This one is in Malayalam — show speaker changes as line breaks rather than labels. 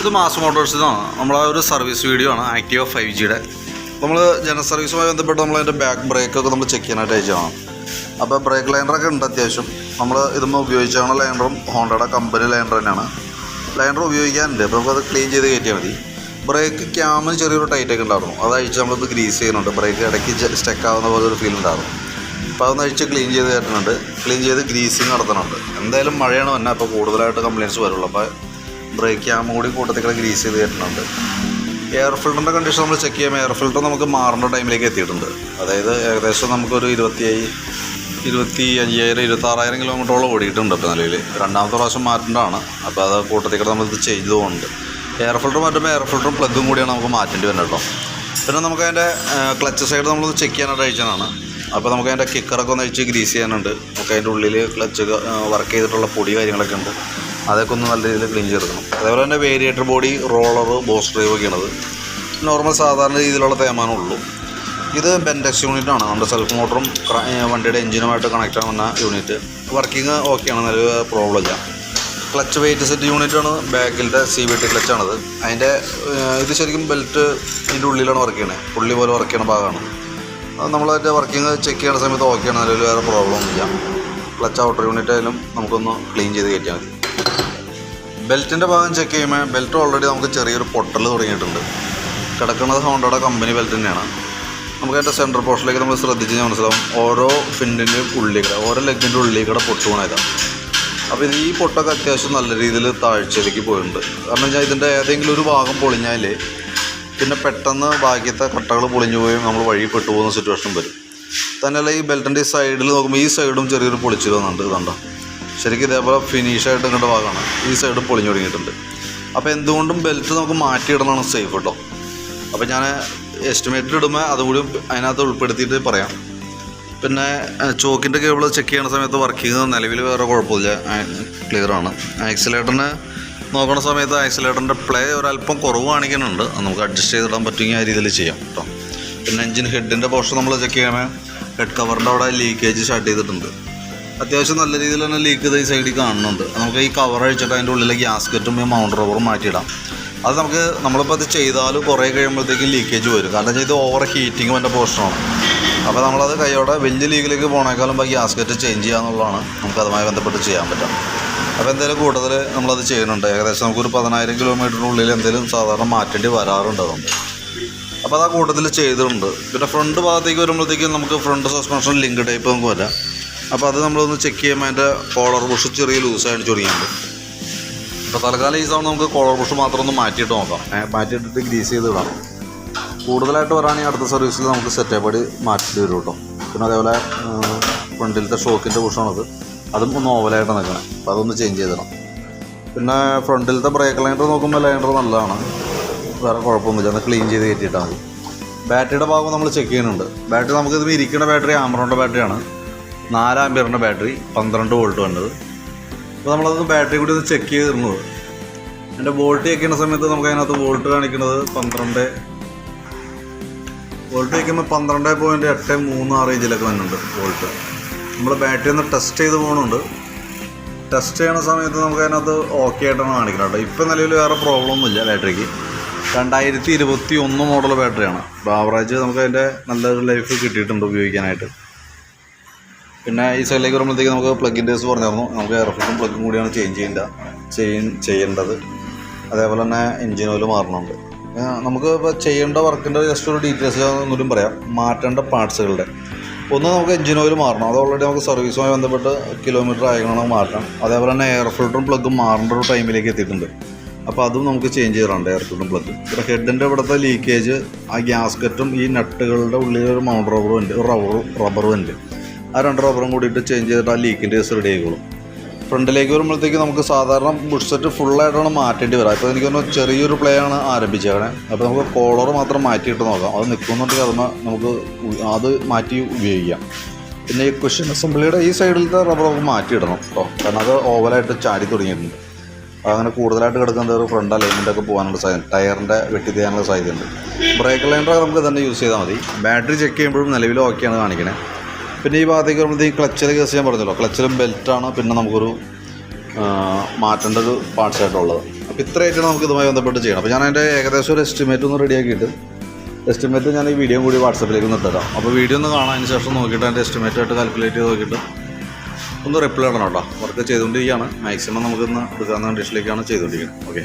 ഇത് മാസ് മോട്ടോഴ്സിനാണ് നമ്മളെ ഒരു സർവീസ് വീഡിയോ ആണ് ആക്റ്റീവ ഫൈവ് ജിയുടെ നമ്മൾ ജന സർവീസുമായി ബന്ധപ്പെട്ട് നമ്മൾ അതിന്റെ ബാക്ക് ബ്രേക്കൊക്കെ നമ്മൾ ചെക്ക് ചെയ്യാനായിട്ട് അയച്ചതാണ്. അപ്പോൾ ബ്രേക്ക് ലൈൻഡറൊക്കെ ഉണ്ട് അത്യാവശ്യം. നമ്മൾ ഇതുമ്പോൾ ഉപയോഗിച്ചാണ് ലൈൻഡറും ഹോണ്ടയുടെ കമ്പനി ലൈൻഡർ തന്നെയാണ്. ലൈൻഡർ ഉപയോഗിക്കാനുണ്ട്. അപ്പോൾ നമുക്കത് ക്ലീൻ ചെയ്ത് കയറ്റിയാൽ മതി. ബ്രേക്ക് ക്യാമിന് ചെറിയൊരു ടൈറ്റൊക്കെ ഉണ്ടായിരുന്നു. അത് അഴിച്ച് നമ്മളിത് ഗ്രീസ് ചെയ്യുന്നുണ്ട്. ബ്രേക്ക് ഇടയ്ക്ക് സ്റ്റക്ക് ആവുന്ന പോലെ ഒരു ഫീൽ ഉണ്ടായിരുന്നു അപ്പോൾ അതൊന്ന് അഴിച്ച് ക്ലീൻ ചെയ്ത് കയറ്റുന്നുണ്ട്. ക്ലീൻ ചെയ്ത് ഗ്രീസിങ് നടത്തുന്നുണ്ട്. എന്തായാലും മഴയാണ് വന്നാൽ അപ്പോൾ കൂടുതലായിട്ട് കംപ്ലയിന്റ്സ് വരുള്ളൂ. അപ്പോൾ ബ്രേക്ക് ക്യാമും കൂടി കൂട്ടത്തിൽ ഗ്രീസ് ചെയ്ത് കയറ്റുന്നുണ്ട് എയർ ഫിൽറ്ററിന്റെ കണ്ടീഷൻ നമ്മൾ ചെക്ക് ചെയ്യുമ്പോൾ എയർ ഫിൽറ്റർ നമുക്ക് മാറേണ്ട ടൈമിലേക്ക് എത്തിയിട്ടുണ്ട്. അതായത് ഏകദേശം നമുക്കൊരു ഇരുപത്തി ഇരുപത്തി അയ്യായിരം ഇരുപത്താറായിരം കിലോമീറ്ററോളം ഓടിയിട്ടുണ്ട് ഇപ്പോൾ നിലവിൽ രണ്ടാമത്തെ പ്രാവശ്യം മാറ്റേണ്ടതാണ്. അപ്പോൾ അത് കൂട്ടത്തിൽ നമ്മളിത് ചെയ്തു പോകുന്നുണ്ട് എയർ ഫിൽറ്റർ മാറ്റുമ്പോൾ എയർ ഫിൽറ്ററും പ്ലഗും കൂടിയാണ് നമുക്ക് മാറ്റേണ്ടി വരുന്നത് കേട്ടോ. പിന്നെ നമുക്ക് അതിന്റെ ക്ലച്ച് സൈഡ് നമ്മൾ ചെക്ക് ചെയ്യാനായിട്ട് അയച്ചതാണ്. അപ്പോൾ നമുക്ക് അതിന്റെ കിക്കറൊക്കെ ഒന്ന് അഴിച്ച് ഗ്രീസ് ചെയ്യാനുണ്ട്. നമുക്ക് അതിന്റെ ഉള്ളിൽ ക്ലച്ച് വർക്ക് ചെയ്തിട്ടുള്ള പൊടി കാര്യങ്ങളൊക്കെ ഉണ്ട്. അതൊക്കെ ഒന്ന് നല്ല രീതിയിൽ ക്ലീൻ ചെയ്തെടുക്കണം. അതേപോലെ തന്നെ variator body roller boss drive ഒക്കെയാണത്. Normal സാധാരണ രീതിയിലുള്ള തേമാനം ഉള്ളൂ. ഇത് ബെൻഡക്സ് യൂണിറ്റ് ആണ്. നമ്മുടെ സെൽഫ് മോട്ടറും വണ്ടിയുടെ എഞ്ചിനുമായിട്ട് കണക്റ്റ് ആവുന്ന യൂണിറ്റ് വർക്കിംഗ് ഓക്കെയാണ് നല്ല പ്രോബ്ലം ഇല്ല. ക്ലച്ച് വെയിറ്റ് സെറ്റ് യൂണിറ്റാണ് ബാക്കിലത്തെ സി ബി ടി ക്ലച്ചാണത് അതിന്റെ ഇത് ശരിക്കും ബെൽറ്റ് ഇതിന്റെ ഉള്ളിലാണ് വർക്ക് ചെയ്യണേ. പുള്ളി പോലെ വർക്ക് ചെയ്യണ ഭാഗമാണ്. നമ്മളതിന്റെ വർക്കിംഗ് ചെക്ക് ചെയ്യുന്ന സമയത്ത് ഓക്കെയാണ് നിലവിൽ വേറെ പ്രോബ്ലം ഒന്നുമില്ല. ക്ലച്ച് ഔട്ടർ യൂണിറ്റ് ആയാലും നമുക്കൊന്ന് ക്ലീൻ ചെയ്ത് കയറ്റിയാൽ മതി. ബെൽറ്റിന്റെ ഭാഗം ചെക്ക് ചെയ്യുമ്പോൾ ബെൽറ്റ് ഓൾറെഡി നമുക്ക് ചെറിയൊരു പൊട്ടൽ തുടങ്ങിയിട്ടുണ്ട്. കിടക്കുന്നത് ഹോണ്ടയുടെ കമ്പനി ബെൽറ്റ് തന്നെയാണ്. നമുക്ക് അതിന്റെ സെന്റർ പോർഷനിലേക്ക് നമ്മൾ ശ്രദ്ധിച്ച് മനസ്സിലാവും. ഓരോ ഫിൻഡിന്റെയും ഉള്ളിൽ കൂടെ ഓരോ ലെഗിന്റെ ഉള്ളിൽ കൂടെ അപ്പോൾ ഇത്. ഈ പൊട്ടൊക്കെ അത്യാവശ്യം നല്ല രീതിയിൽ താഴ്ചയിലേക്ക് പോയിട്ടുണ്ട്. കാരണം വെച്ചാൽ ഇതിന്റെ ഏതെങ്കിലും ഒരു ഭാഗം പൊളിഞ്ഞാൽ പിന്നെ പെട്ടെന്ന് ബാക്കിയത്തെ കട്ടകൾ പൊളിഞ്ഞു പോയും നമ്മൾ വഴി പെട്ടുപോകുന്ന സിറ്റുവേഷൻ വരും. തന്നെയല്ല ഈ ബെൽറ്റിന്റെ സൈഡിൽ നോക്കുമ്പോൾ ഈ സൈഡും ചെറിയൊരു പൊളിച്ചു വന്നിട്ടുണ്ട് ഇതുണ്ടോ ശരിക്കും ഇതേപോലെ ഫിനിഷായിട്ട് ഇങ്ങോട്ട് ഭാഗമാണ് ഈ സൈഡ് പൊളിഞ്ഞു തുടങ്ങിയിട്ടുണ്ട്. അപ്പോൾ എന്തുകൊണ്ടും ബെൽറ്റ് നമുക്ക് മാറ്റിയിടണമാണ് സേഫ് കേട്ടോ അപ്പോൾ ഞാൻ എസ്റ്റിമേറ്റഡ് ഇടുമ്പോൾ അതുകൂടി അതിനകത്ത് ഉൾപ്പെടുത്തിയിട്ട് പറയാം. പിന്നെ ചോക്കിന്റെ കേബിൾ ചെക്ക് ചെയ്യുന്ന സമയത്ത് വർക്കിംഗ് നിലവിൽ വേറെ കുഴപ്പമില്ല. ക്ലിയറാണ് ആക്സിലേറ്ററിന് നോക്കുന്ന സമയത്ത് ആക്സിലേറ്ററിന്റെ പ്ലേ ഒരല്പം കുറവ് കാണിക്കുന്നുണ്ട്. നമുക്ക് അഡ്ജസ്റ്റ് ചെയ്തിടാൻ പറ്റുമെങ്കിൽ ആ രീതിയിൽ ചെയ്യാം കേട്ടോ പിന്നെ എഞ്ചിൻ ഹെഡിന്റെ പോർഷൻ നമ്മൾ ചെക്ക് ചെയ്യണേ. ഹെഡ് കവറിന്റെ അവിടെ ലീക്കേജ് സ്റ്റാർട്ട് ചെയ്തിട്ടുണ്ട്. അത്യാവശ്യം നല്ല രീതിയിൽ തന്നെ ലീക്ക് ഈ സൈഡിൽ കാണുന്നുണ്ട്. നമുക്ക് ഈ കവർ അഴിച്ചിട്ട് അതിന്റെ ഉള്ളിലെ ഗ്യാസ്കറ്റും ഈ മൗണ്ട് റബ്ബറും മാറ്റിയിടാം. അത് നമുക്ക് നമ്മളിപ്പോൾ അത് ചെയ്താൽ കുറേ കഴിയുമ്പോഴത്തേക്കും ലീക്കേജ് വരും. കാരണം ഇത് ഓവർ ഹീറ്റിംഗ് എന്റെ പോർഷനാണ് അപ്പോൾ നമ്മളത് കൈയോടെ വലിയ ലീഗിലേക്ക് പോണേക്കാളും ഇപ്പോൾ ഗ്യാസ്കറ്റ് ചേഞ്ച് ചെയ്യാന്നുള്ളതാണ് നമുക്ക് അതുമായി ബന്ധപ്പെട്ട് ചെയ്യാൻ പറ്റുക. അപ്പോൾ എന്തെങ്കിലും കൂടുതൽ നമ്മളത് ചെയ്യുന്നുണ്ട്. ഏകദേശം നമുക്കൊരു പതിനായിരം കിലോമീറ്ററിനുള്ളിൽ എന്തെങ്കിലും സാധാരണ മാറ്റേണ്ടി വരാറുണ്ട് അതുകൊണ്ട് അപ്പോൾ അത് ആ കൂട്ടത്തിൽ ചെയ്തിട്ടുണ്ട്. പിന്നെ ഫ്രണ്ട് ഭാഗത്തേക്ക് വരുമ്പോഴത്തേക്കും നമുക്ക് ഫ്രണ്ട് സസ്പെൻഷൻ ലിങ്ക് ടൈപ്പ് നമുക്ക് വരാം. അപ്പോൾ അത് നമ്മളൊന്ന് ചെക്ക് ചെയ്യുമ്പോൾ അതിന്റെ കോളർ ബുഷ് ചെറിയ ലൂസായിട്ട് ചൊറിയുന്നുണ്ട് അപ്പോൾ തൽക്കാലം ഈ സമയം നമുക്ക് കോളർ ബുഷ് മാത്രം ഒന്ന് മാറ്റിയിട്ട് നോക്കാം. മാറ്റിയിട്ടിട്ട് ഗ്രീസ് ചെയ്ത് ഇടാം. കൂടുതലായിട്ട് വരാണെങ്കിൽ അടുത്ത സർവീസിൽ നമുക്ക് സെറ്റപ്പ് അടി മാറ്റി വരും കേട്ടോ. പിന്നെ അതേപോലെ ഫ്രണ്ടിലത്തെ ഷോക്കിന്റെ ബുഷാണത് അതും ഒന്ന് ഓവലായിട്ട് നിൽക്കണം. അപ്പോൾ അതൊന്ന് ചേഞ്ച് ചെയ്തിടണം പിന്നെ ഫ്രണ്ടിലത്തെ ബ്രേക്ക് ലൈൻഡർ നോക്കുമ്പോൾ ലൈൻഡർ നല്ലതാണ്. വേറെ കുഴപ്പമൊന്നുമില്ല. ഒന്ന് ക്ലീൻ ചെയ്ത് കയറ്റിയിട്ടാൽ മതി. ബാറ്ററിയുടെ ഭാഗം നമ്മൾ ചെക്ക് ചെയ്യുന്നുണ്ട്. ബാറ്ററി നമുക്ക് ഇതിൽ ഇരിക്കുന്ന ബാറ്ററി ആമറോണിന്റെ ബാറ്ററിയാണ് നാല് ആംബിയറിന്റെ ബാറ്ററി പന്ത്രണ്ട് വോൾട്ട് വന്നത്. അപ്പോൾ നമ്മളത് ബാറ്ററി കൂടി ഒന്ന് ചെക്ക് ചെയ്തിരുന്നത് എന്റെ വോൾട്ട് വയ്ക്കുന്ന സമയത്ത് നമുക്ക് അതിനകത്ത് വോൾട്ട് കാണിക്കുന്നത് പന്ത്രണ്ട്. വോൾട്ട് വയ്ക്കുമ്പോൾ പന്ത്രണ്ട് പോയിന്റ് എട്ട് മൂന്ന് ആ റേഞ്ചിലൊക്കെ വരുന്നുണ്ട് വോൾട്ട്. നമ്മൾ ബാറ്ററി ഒന്ന് ടെസ്റ്റ് ചെയ്ത് പോകുന്നുണ്ട് ടെസ്റ്റ് ചെയ്യണ സമയത്ത് നമുക്ക് അതിനകത്ത് ഓക്കെ ആയിട്ടാണ് കാണിക്കുന്നത് കേട്ടോ. ഇപ്പം നിലവിൽ വേറെ പ്രോബ്ലം ഒന്നുമില്ല ബാറ്ററിക്ക്. രണ്ടായിരത്തി ഇരുപത്തി ഒന്ന് മോഡൽ ബാറ്ററിയാണ്. അപ്പോൾ ആവറേജ് നമുക്ക് അതിന്റെ നല്ലൊരു ലൈഫ് കിട്ടിയിട്ടുണ്ട് ഉപയോഗിക്കാനായിട്ട്. പിന്നെ ഈ സൈഡിലേക്ക് വരുമ്പോഴത്തേക്ക് നമുക്ക് പ്ലഗിൻ ഡേസ് പറഞ്ഞിരുന്നു നമുക്ക് എയർഫിൽറ്റും പ്ലഗും കൂടിയാണ് ചേഞ്ച് ചെയ്യേണ്ട ചെയ്യ- ചെയ്യേണ്ടത്. അതേപോലെ തന്നെ എൻജിൻ ഓയിൽ മാറണമുണ്ട് നമുക്ക് ഇപ്പോൾ ചെയ്യേണ്ട വർക്കിന്റെ ജസ്റ്റ് ഒരു ഡീറ്റെയിൽസ് ഒന്നും പറയാം. മാറ്റേണ്ട പാർട്സുകളുടെ ഒന്ന് നമുക്ക് എഞ്ചിൻ ഓയിൽ മാറണം. അത് ഓൾറെഡി നമുക്ക് സർവീസുമായി ബന്ധപ്പെട്ട് കിലോമീറ്റർ ആയിക്കണം മാറ്റണം അതേപോലെ തന്നെ എയർ ഫിൽറ്ററും പ്ലഗും മാറേണ്ട ഒരു ടൈമിലേക്ക് എത്തിയിട്ടുണ്ട്. അപ്പോൾ അതും നമുക്ക് ചേഞ്ച് ചെയ്തിട്ടുണ്ട് എയർ ഫിൽറ്ററും പ്ലഗും ഇവിടെ ഹെഡിന്റെ ഇവിടുത്തെ ലീക്കേജ് ആ ഗ്യാസ്കറ്റും ഈ നട്ടുകളുടെ ഉള്ളിൽ ഒരു മൗണ്ട് റബ്ബറും ഉണ്ട് റബ്ബറും റബ്ബറും ഉണ്ട്. ആ രണ്ട് റബ്ബറും കൂടിയിട്ട് ചേഞ്ച് ചെയ്തിട്ട് ആ ലീക്കിന്റെ കേസ് റെഡി ആയിക്കോളും. ഫ്രണ്ടിലേക്ക് വരുമ്പോഴത്തേക്ക് നമുക്ക് സാധാരണ ബുഷ് സെറ്റ് ഫുള്ളായിട്ടാണ് മാറ്റേണ്ടി വരിക അപ്പോൾ എനിക്ക് തോന്നുന്നു ചെറിയൊരു പ്ലേ ആണ് ആരംഭിച്ചേക്കണേ. അപ്പോൾ നമുക്ക് കോളർ മാത്രം മാറ്റിയിട്ട് നോക്കാം. അത് നിൽക്കുന്നുണ്ടെങ്കിൽ അതൊന്ന് നമുക്ക് അത് മാറ്റി ഉപയോഗിക്കാം. പിന്നെ ഈ ക്വസ്റ്റ്യൻ അസംബ്ലിയുടെ ഈ സൈഡിലത്തെ റബ്ബർ നമുക്ക് മാറ്റിയിടണം കേട്ടോ കാരണം അത് ഓവലായിട്ട് ചാടി തുടങ്ങിയിട്ടുണ്ട്. അങ്ങനെ കൂടുതലായിട്ട് കിടക്കുന്നത് ഒരു ഫ്രണ്ട് അലൈൻമെന്റ് ഒക്കെ പോകാനുള്ള സാധ്യത ടയറിന്റെ വെട്ടി ചെയ്യാനുള്ള സാധ്യതയുണ്ട് ബ്രേക്ക് ലൈനർ നമുക്ക് തന്നെ യൂസ് ചെയ്താൽ മതി. ബാറ്ററി ചെക്ക് ചെയ്യുമ്പോഴും നിലവിൽ ഓക്കെയാണ് കാണിക്കണേ. പിന്നെ ഈ ഭാഗത്തേക്ക് വരുമ്പോഴത്തേക്ക് ക്ലച്ചിൽ കേസ് ഞാൻ പറഞ്ഞല്ലോ. ക്ലച്ചിലും ബെൽറ്റാണ് പിന്നെ നമുക്കൊരു മാറ്റേണ്ട ഒരു പാർട്സ് ആയിട്ടുള്ളത്. അപ്പോൾ ഇത്രയായിട്ടാണ് നമുക്ക് ഇതുമായി ബന്ധപ്പെട്ട് ചെയ്യണം അപ്പോൾ ഞാൻ അതിന്റെ ഏകദേശം ഒരു എസ്റ്റിമേറ്റ് ഒന്ന് റെഡിയാക്കിയിട്ട് എസ്റ്റിമേറ്റ് ഞാൻ ഈ വീഡിയോ കൂടി വാട്സപ്പിലേക്ക് ഒന്ന് തരാം അപ്പോൾ വീഡിയോ ഒന്ന് കാണാൻ അതിന് ശേഷം നോക്കിയിട്ട് അതിന്റെ എസ്റ്റിമേറ്റ് ആയിട്ട് കാൽക്കുലേറ്റ് ചെയ്ത് നോക്കിയിട്ട് ഒന്ന് റിപ്ലൈ ഇടണം കേട്ടോ. വർക്ക് ചെയ്തുകൊണ്ടിരിക്കുകയാണ്. മാക്സിമം നമുക്കിന്ന് എടുക്കാവുന്ന കണ്ടീഷനിലേക്കാണ് ചെയ്തുകൊണ്ടിരിക്കുന്നത്. ഓക്കെ